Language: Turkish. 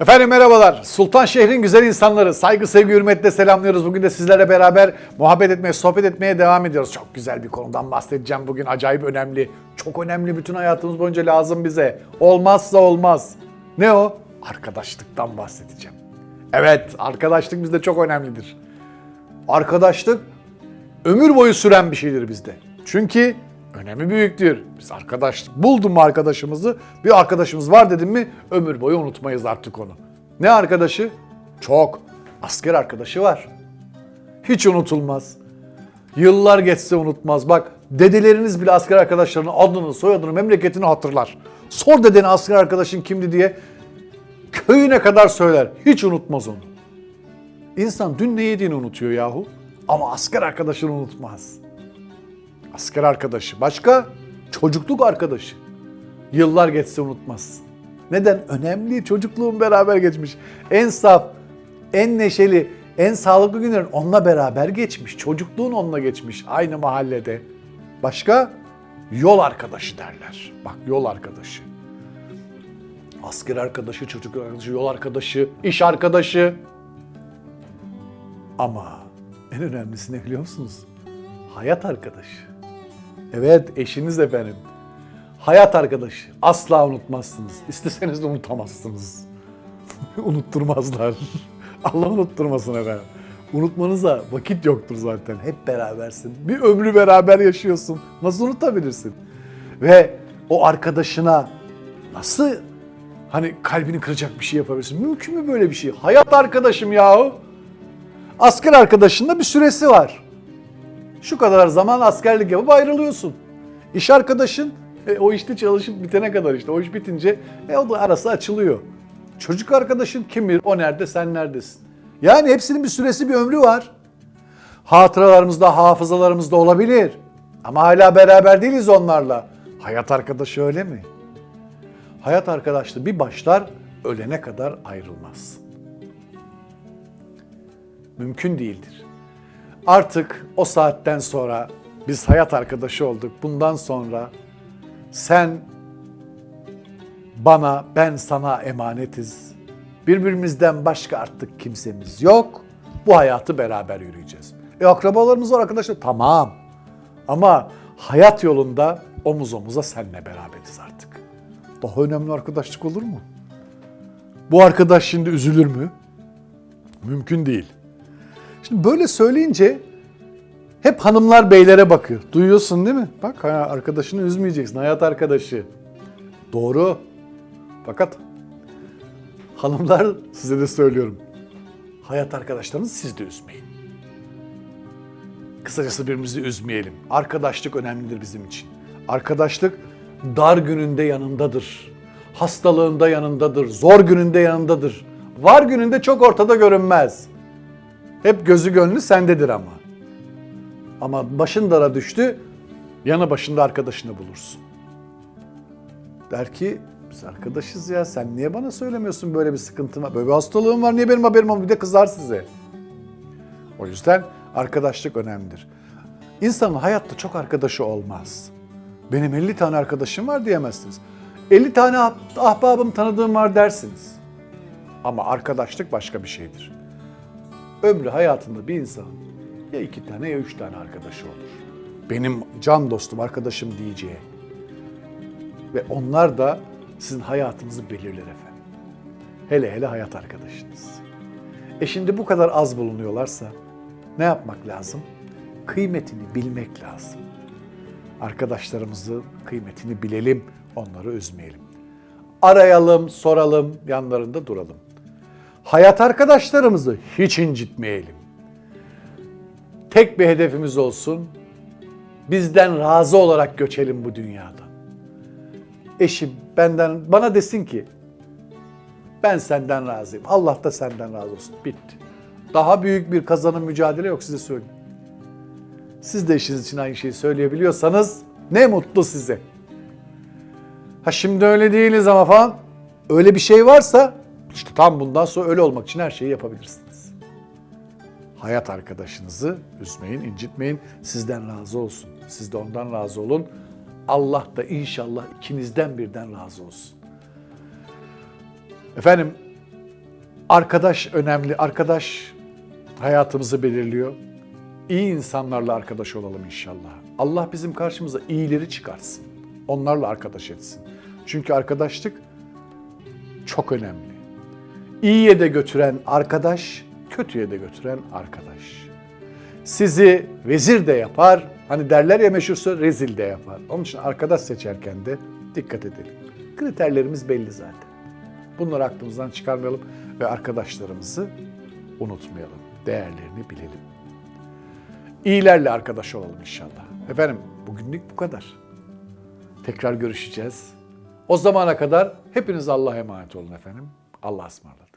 Efendim merhabalar. Sultan şehrin güzel insanları. Saygı, sevgi, hürmetle selamlıyoruz. Bugün de sizlerle beraber muhabbet etmeye, sohbet etmeye devam ediyoruz. Çok güzel bir konudan bahsedeceğim bugün. Acayip önemli. Çok önemli. Bütün hayatımız boyunca lazım bize. Olmazsa olmaz. Ne o? Arkadaşlıktan bahsedeceğim. Evet, arkadaşlık bizde çok önemlidir. Arkadaşlık ömür boyu süren bir şeydir bizde. Çünkü önemi büyüktür. Biz arkadaşlık buldum mu arkadaşımızı, bir arkadaşımız var dedim mi ömür boyu unutmayız artık onu. Ne arkadaşı? Çok. Asker arkadaşı var. Hiç unutulmaz. Yıllar geçse unutmaz. Bak dedeleriniz bile asker arkadaşlarının adını, soyadını, memleketini hatırlar. Sor dedene asker arkadaşın kimdi diye köyüne kadar söyler. Hiç unutmaz onu. İnsan dün ne yediğini unutuyor yahu. Ama asker arkadaşını unutmaz. Asker arkadaşı. Başka? Çocukluk arkadaşı. Yıllar geçse unutmaz. Neden? Önemli. Çocukluğun beraber geçmiş. En saf, en neşeli, en sağlıklı günlerin onunla beraber geçmiş. Çocukluğun onunla geçmiş. Aynı mahallede. Başka? Yol arkadaşı derler. Bak yol arkadaşı. Asker arkadaşı, çocuk arkadaşı, yol arkadaşı, iş arkadaşı. Ama en önemlisi ne biliyor musunuz? Hayat arkadaşı. Evet eşiniz efendim. Hayat arkadaşı. Asla unutmazsınız. İsteseniz de unutamazsınız. Unutturmazlar. Allah unutturmasın efendim. Unutmanıza vakit yoktur zaten. Hep berabersin. Bir ömrü beraber yaşıyorsun. Nasıl unutabilirsin? Ve o arkadaşına nasıl hani kalbini kıracak bir şey yapabilirsin? Mümkün mü böyle bir şey? Hayat arkadaşım yahu. Asker arkadaşında bir süresi var. Şu kadar zaman askerlik yapıp ayrılıyorsun. İş arkadaşın e, o işte çalışıp bitene kadar işte o iş bitince e, o da arası açılıyor. Çocuk arkadaşın kim bilir o nerede sen neredesin. Yani hepsinin bir süresi bir ömrü var. Hatıralarımızda, hafızalarımızda olabilir. Ama hala beraber değiliz onlarla. Hayat arkadaşı öyle mi? Hayat arkadaşlığı bir başlar ölene kadar ayrılmaz. Mümkün değildir. Artık o saatten sonra biz hayat arkadaşı olduk. Bundan sonra sen bana, ben sana emanetiz. Birbirimizden başka artık kimsemiz yok. Bu hayatı beraber yürüyeceğiz. E akrabalarımız var arkadaşlar. Tamam. Ama hayat yolunda omuz omuza senle beraberiz artık. Daha önemli arkadaşlık olur mu? Bu arkadaş şimdi üzülür mü? Mümkün değil. Şimdi böyle söyleyince hep hanımlar beylere bakıyor. Duyuyorsun değil mi? Bak arkadaşını üzmeyeceksin. Hayat arkadaşı. Doğru. Fakat hanımlar size de söylüyorum. Hayat arkadaşlarınızı siz de üzmeyin. Kısacası birbirimizi üzmeyelim. Arkadaşlık önemlidir bizim için. Arkadaşlık dar gününde yanındadır. Hastalığında yanındadır. Zor gününde yanındadır. Var gününde çok ortada görünmez. Hep gözü gönlü sendedir ama. Ama başın dara düştü, yanı başında arkadaşını bulursun. Der ki biz arkadaşız ya sen niye bana söylemiyorsun böyle bir sıkıntın var, böyle bir hastalığın var niye benim haberim olmuyor bir de kızar size. O yüzden arkadaşlık önemlidir. İnsanın hayatta çok arkadaşı olmaz. Benim 50 tane arkadaşım var diyemezsiniz. 50 tane ah- ahbabım tanıdığım var dersiniz. Ama arkadaşlık başka bir şeydir ömrü hayatında bir insanın ya iki tane ya üç tane arkadaşı olur. Benim can dostum, arkadaşım diyeceği. Ve onlar da sizin hayatınızı belirler efendim. Hele hele hayat arkadaşınız. E şimdi bu kadar az bulunuyorlarsa ne yapmak lazım? Kıymetini bilmek lazım. Arkadaşlarımızın kıymetini bilelim, onları üzmeyelim. Arayalım, soralım, yanlarında duralım. Hayat arkadaşlarımızı hiç incitmeyelim. Tek bir hedefimiz olsun. Bizden razı olarak göçelim bu dünyadan. Eşim benden bana desin ki ben senden razıyım. Allah da senden razı olsun. Bitti. Daha büyük bir kazanım mücadele yok size söyleyeyim. Siz de eşiniz için aynı şeyi söyleyebiliyorsanız ne mutlu size. Ha şimdi öyle değiliz ama falan. Öyle bir şey varsa işte tam bundan sonra öyle olmak için her şeyi yapabilirsiniz. Hayat arkadaşınızı üzmeyin, incitmeyin. Sizden razı olsun. Siz de ondan razı olun. Allah da inşallah ikinizden birden razı olsun. Efendim Arkadaş önemli. Arkadaş hayatımızı belirliyor. İyi insanlarla arkadaş olalım inşallah. Allah bizim karşımıza iyileri çıkarsın. Onlarla arkadaş etsin. Çünkü arkadaşlık çok önemli. İyiye de götüren arkadaş, kötüye de götüren arkadaş. Sizi vezir de yapar, hani derler ya meşhursa rezil de yapar. Onun için arkadaş seçerken de dikkat edelim. Kriterlerimiz belli zaten. Bunları aklımızdan çıkarmayalım ve arkadaşlarımızı unutmayalım. Değerlerini bilelim. İyilerle arkadaş olalım inşallah. Efendim bugünlük bu kadar. Tekrar görüşeceğiz. O zamana kadar hepiniz Allah'a emanet olun efendim. Allah'a ısmarladık.